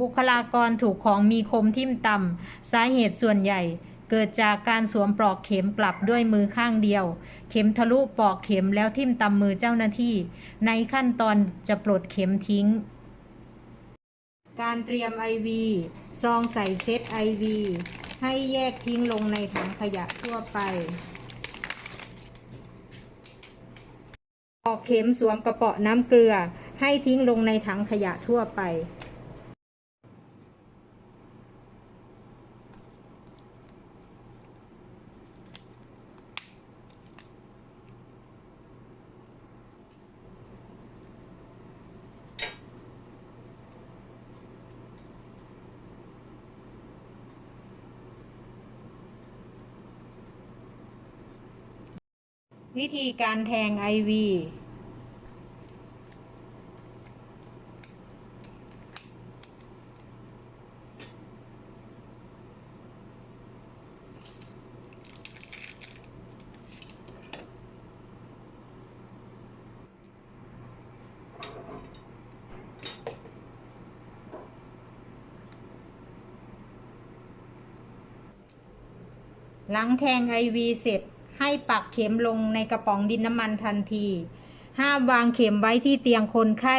บุคลากรถูกของมีคมทิ่มต่ำสาเหตุส่วนใหญ่ เกิดจากการสวมปลอกเข็มกลับด้วยมือข้างเดียว เข็มทะลุปลอกเข็มแล้วทิ่มตำมือเจ้าหน้าที่ ในขั้นตอนจะปลดเข็มทิ้ง การเตรียม IV ซองใส่เซต IV ให้แยกทิ้งลงในถังขยะทั่วไปปลอกเข็มสวมกระเป๋อน้ำเกลือ ให้ทิ้งลงในถังขยะทั่วไป วิธีการแทง IV หลังแทง IV เสร็จ ให้ปักเข็มลงในกระป๋องดินน้ำมันทันที ห้ามวางเข็มไว้ที่เตียงคนไข้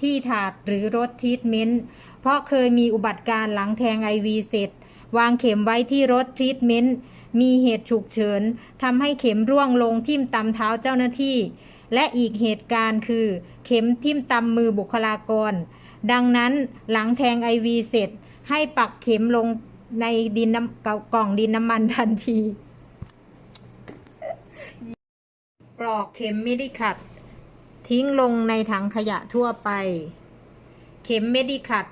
ที่ถาดหรือรถทรีทเมนต์เพราะเคยมีอุบัติการ์หลังแทง IV เสร็จ วางเข็มไว้ที่รถทรีทเมนต์มีเหตุฉุกเฉินทำให้เข็มร่วงลงทิ่มตำเท้าเจ้าหน้าที่ และอีกเหตุการณ์คือ เข็มทิ่มตำมือบุคลากร ดังนั้นหลังแทง IV เสร็จ ให้ปักเข็มลงในดินน้ำกล่องดินน้ำมันทันที ปลอกเข็มไม่ได้ขัด ทิ้งลงในถังขยะทั่วไป เข็มไม่ได้ขัด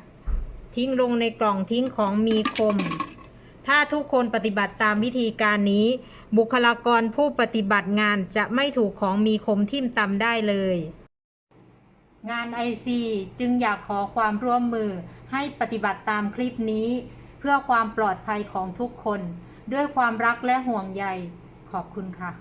ทิ้งลงในกล่องทิ้งของมีคม ถ้าทุกคนปฏิบัติตามวิธีการนี้ บุคลากรผู้ปฏิบัติงานจะไม่ถูกของมีคมทิ่มตำได้เลย งานไอซีจึงอยากขอความร่วมมือให้ปฏิบัติตามคลิปนี้ เพื่อความปลอดภัยของทุกคน ด้วยความรักและห่วงใยขอบคุณค่ะ